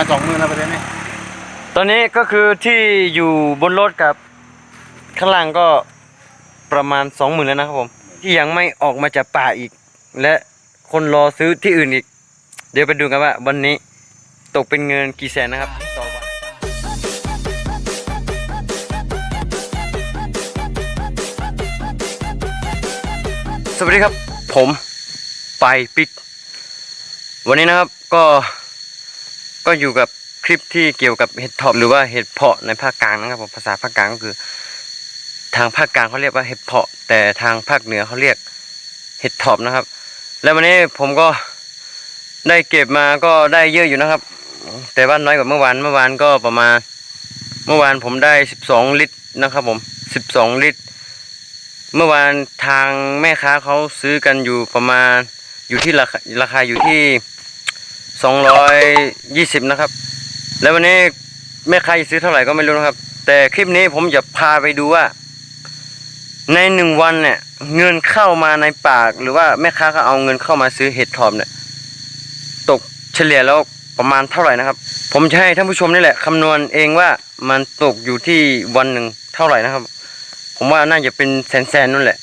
มาสองหมื่นแล้วประเด็นนี้ตอนนี้ก็คือที่อยู่บนรถกับข้างล่างก็ประมาณสองหมื่นแล้วนะครับผม ที่ยังไม่ออกมาจากป่าอีก และคนรอซื้อที่อื่นอีก เดี๋ยวไปดูกันว่าวันนี้ตกเป็นเงินกี่แสนนะครับต่อวันสวัสดีครับ ผมไปปิก วันนี้นะครับก็ ก็อยู่กับคลิปที่เกี่ยวกับเห็ดถอบหรือว่าเห็ดเพาะในภาคกลางนะครับผมภาษาภาคกลางก็คือ ทางภาคกลางเขาเรียกว่าเห็ดเพาะ แต่ทางภาคเหนือเขาเรียกเห็ดถอบนะครับ แล้ววันนี้ผมก็ได้เก็บมาก็ได้เยอะอยู่นะครับ แต่ว่าน้อยกว่าเมื่อวานเมื่อวานก็ประมาณ เมื่อวานผมได้สิบสองลิตรนะครับผมสิบสองลิตร เมื่อวานทางแม่ค้าเขาซื้อกันอยู่ประมาณอยู่ที่ราคาราคาอยู่ที่ สองร้อยยี่สิบนะครับ แล้ววันนี้แม่ค้าซื้อเท่าไหร่ก็ไม่รู้นะครับ แต่คลิปนี้ผมจะพาไปดูว่า ในหนึ่งวันเนี่ย เงินเข้ามาในปาก หรือว่าแม่ค้าเขาเอาเงินเข้ามาซื้อเห็ดถอบเนี่ยตกเฉลี่ยแล้วประมาณเท่าไหร่นะครับ ผมจะให้ท่านผู้ชมนี่แหละคำนวณเองว่ามันตกอยู่ที่วันหนึ่งเท่าไหร่นะครับ ผมว่าน่าจะเป็นแสนๆนั่นแหละ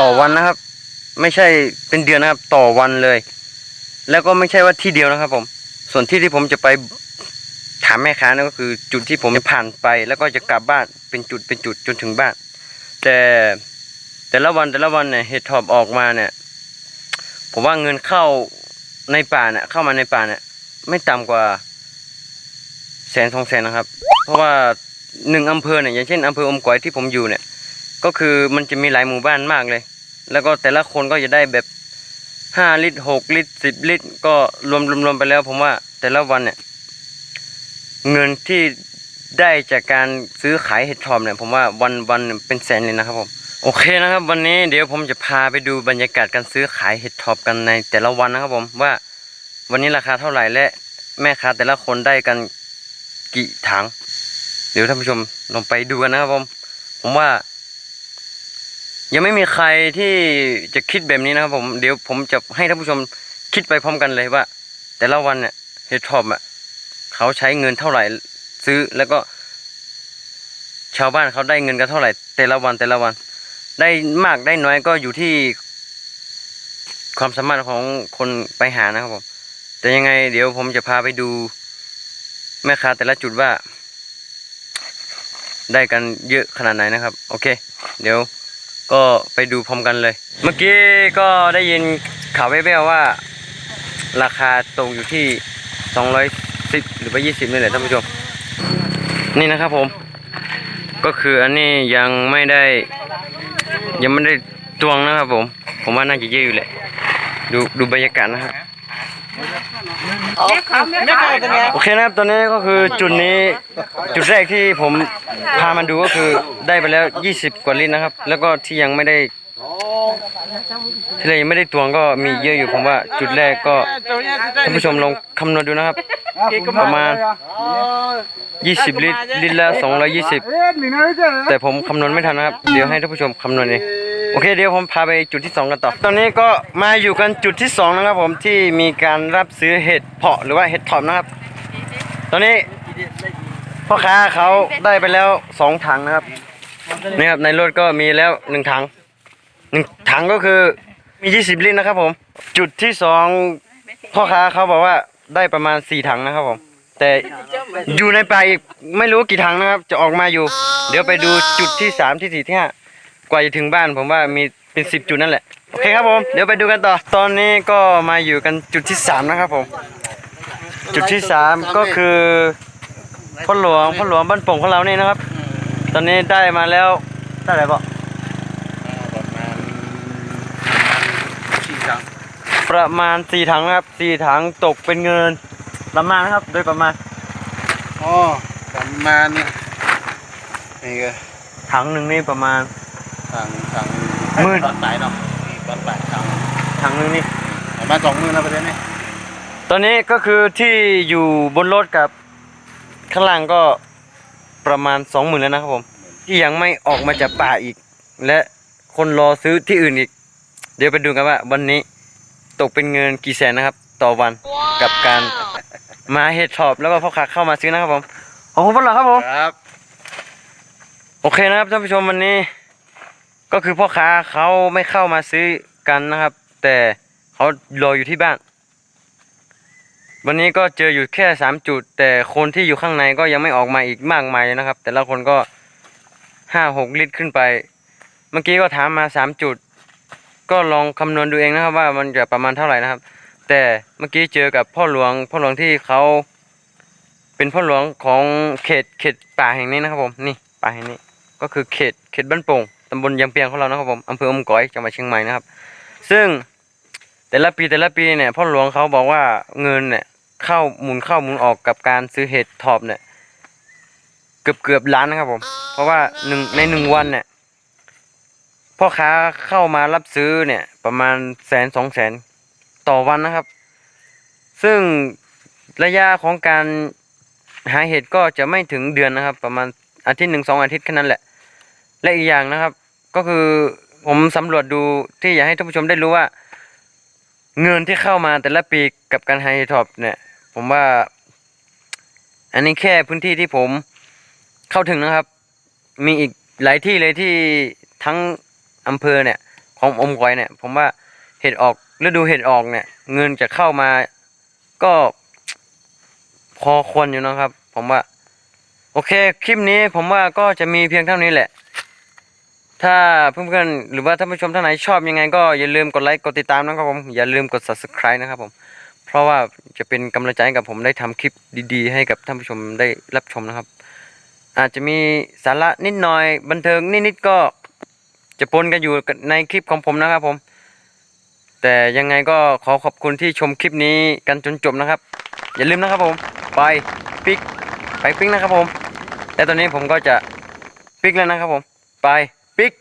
ต่อวันนะครับ ไม่ใช่เป็นเดือนนะครับ ต่อวันเลย แล้วก็ไม่ใช่ว่าที่เดียวนะครับผม ส่วนที่ที่ผมจะไปถามแม่ค้านั่นก็คือจุดที่ผมจะผ่านไป แล้วก็จะกลับบ้านเป็นจุดเป็นจุดจนถึงบ้าน แต่แต่ละวันแต่ละวันเนี่ยเห็ดถอบออกมาเนี่ยผมว่าเงินเข้าในป่าเนี่ยเข้ามาในป่าเนี่ยไม่ต่ำกว่าแสนสองแสนนะครับ เพราะว่าหนึ่งอำเภอเนี่ยอย่างเช่นอำเภออมก๋อยที่ผมอยู่เนี่ย ก็คือมันจะมีหลายหมู่บ้านมากเลย แล้วก็แต่ละคนก็จะได้แบบ ห้าลิตรหกลิตรสิบลิตร ก็รวมรวมไปแล้วผมว่า แต่ละวันเนี่ย เงินที่ได้จากการซื้อขายเห็ดถอบเนี่ยผมว่าวันวันเป็นแสนเลยนะครับผมโอเคนะครับ วันนี้เดี๋ยวผมจะพาไปดูบรรยากาศการซื้อขายเห็ดถอบกันในแต่ละวันนะครับผมว่า วันนี้ราคาเท่าไหร่และแม่ค้าแต่ละคนได้กันกี่ถัง เดี๋ยวท่านผู้ชมลองไปดูกันนะครับผม ผมว่า ยังไม่มีใครที่จะคิดแบบนี้นะครับผมเดี๋ยวผมจะให้ท่านผู้ชมคิดไปพร้อมกันเลยว่า แต่ละวันเนี่ยเฮดทอปอะเขาใช้เงินเท่าไหร่ซื้อแล้วก็ ชาวบ้านเขาได้เงินกันเท่าไหร่ แต่ละวันแต่ละวัน ได้มากได้น้อยก็อยู่ที่ ความสามารถของคนไปหานะครับผมแต่ยังไง เดี๋ยวผมจะพาไปดู แม่ค้าแต่ละจุดว่า ได้กันเยอะขนาดไหนนะครับ โอเค เดี๋ยว ก็ไปดูพร้อมกันเลย เมื่อกี้ก็ได้ยินข่าวแว่วๆว่า ราคาตกอยู่ที่ 210 หรือว่า 20นี่แหละท่านผู้ชม นี่นะครับผม ก็คืออันนี้ยังไม่ได้ ยังไม่ได้ตวงนะครับผม ผมว่าน่าจะเยอะอยู่แหละ ดูดูบรรยากาศนะครับโอเคนะครับตอนนี้ก็คือจุดนี้จุดแรกที่ผม พามาดูก็คือได้ไปแล้ว 20 กว่าลิตรนะครับ แล้วก็ที่ยังไม่ได้ ที่เรายังไม่ได้ตวงก็มีเยอะอยู่ผมว่าจุดแรกก็ท่านผู้ชมลองคำนวณดูนะครับ ประมาณ 20 ลิตรลิตรละ220 แต่ผมคำนวณไม่ทันนะครับ เดี๋ยวให้ท่านผู้ชมคำนวณเองโอเคเดี๋ยวผมพาไปจุดที่ 2 กันต่อ ตอนนี้ก็มาอยู่กันจุดที่ 2 นะครับผมที่มีการรับซื้อเห็ดเพาะหรือว่าเห็ดถอบนะครับ ตอนนี้ พ่อค้าเขาได้ไปแล้ว2ถังนะครับนี่ครับในรถก็มีแล้ว1ถังหนึ่งถังก็คือมี20ลิตรนะครับผม จุดที่2พ่อค้าเขาบอกว่าได้ประมาณ4ถังนะครับผม แต่อยู่ในป่าอีกไม่รู้กี่ถังนะครับ จะออกมาอยู่ เดี๋ยวไปดูจุดที่สามที่สี่ที่ห้ากว่าจะถึงบ้านผมว่ามีเป็นสิบจุดนั่นแหละโอเคครับผมเดี๋ยวไปดูกันต่อ ตอนนี้ก็มาอยู่กันจุดที่สามนะครับผม จุดที่สามก็คือ พ่อหลวงพ่อหลวงบ้านโป่งของเรานี่นะครับ ตอนนี้ได้มาแล้วได้อะไรปะประมาณสี่ถังประมาณสี่ถังนะครับสี่ถังตกเป็นเงินประมาณนะครับ โดยประมาณอ๋อประมาณนี่ก็ถังหนึ่งนี่ประมาณทางทางหมื่นตอนไหนเนาะนี่ตอนไหนทางถังหนึ่งนี่ประมาณสองหมื่นแล้วประเด็นนี้ตอนนี้ก็คือที่อยู่บนรถกับ ข้างล่างก็ประมาณสองหมื่นแล้วนะครับผม ที่ยังไม่ออกมาจากป่าอีก และคนรอซื้อที่อื่นอีก เดี๋ยวไปดูกันว่า วันนี้ตกเป็นเงินกี่แสนนะครับ ต่อวันกับการมาเห็ดชอบแล้วก็พ่อค้าเข้ามาซื้อนะครับผมขอบคุณพ่อหลอครับผมครับ โอเคนะครับท่านผู้ชมวันนี้ ก็คือพ่อค้าเขาไม่เข้ามาซื้อกันนะครับ แต่เขารออยู่ที่บ้าน วันนี้ก็เจออยู่แค่สามจุด แต่คนที่อยู่ข้างในก็ยังไม่ออกมาอีกมากมายนะครับ แต่ละคนก็ห้าหกลิตรขึ้นไป เมื่อกี้ก็ถามมาสามจุด ก็ลองคำนวณดูเองนะครับว่ามันจะประมาณเท่าไหร่นะครับ แต่เมื่อกี้เจอกับพ่อหลวงพ่อหลวงที่เขาเป็นพ่อหลวงของเขตเขตป่าแห่งนี้นะครับผมนี่ป่าแห่งนี้ก็คือเขตเขตบ้านโป่งตำบลยางเปียงของเรานะครับผมอำเภออมก๋อยจังหวัดเชียงใหม่นะครับ ซึ่ง แต่ละปีแต่ละปีเนี่ยพ่อหลวงเขาบอกว่าเงินเนี่ยเข้าหมุนเข้าหมุนออกกับการซื้อเห็ดทอบเนี่ย เกือบเกือบล้านนะครับผม เพราะว่าหนึ่งในหนึ่งวันเนี่ยพ่อค้าเข้ามารับซื้อเนี่ย ประมาณแสนสองแสนต่อวันนะครับ ซึ่งระยะของการหาเห็ดก็จะไม่ถึงเดือนนะครับ ประมาณอาทิตย์หนึ่งสองอาทิตย์แค่นั้นแหละ และอีกอย่างนะครับ ก็คือผมสำรวจดูที่อยากให้ท่านผู้ชมได้รู้ว่า เงินที่เข้ามาแต่ละปีกับการไฮท็อปเนี่ย ผมว่า อันนี้แค่พื้นที่ที่ผมเข้าถึงนะครับ มีอีกหลายที่เลยที่ทั้งอำเภอเนี่ย ของอมก๋อยเนี่ย ผมว่าเห็ดออกฤดูเห็ดออกเนี่ย เงินจะเข้ามาก็พอควรอยู่นะครับ ผมว่า โอเค คลิปนี้ผมว่าก็จะมีเพียงเท่านี้แหละ ถ้าเพื่อนๆหรือว่าท่านผู้ชมท่านไหนชอบยังไง ก็อย่าลืมกดไลค์กดติดตามนะครับผมอย่าลืมกด subscribe นะครับผมเพราะว่าจะเป็นกำลังใจให้กับผมได้ทำคลิปดีๆ ให้กับท่านผู้ชมได้รับชมนะครับ อาจจะมีสาระนิดหน่อยบันเทิงนิดๆก็จะปนกันอยู่ในคลิปของผมนะครับผม แต่ยังไงก็ขอขอบคุณที่ชมคลิปนี้กันจนจบนะครับ อย่าลืมนะครับผมไปปิกไปปิกนะครับผมและตอนนี้ผมก็จะปิกแล้วนะครับผมไป ปิก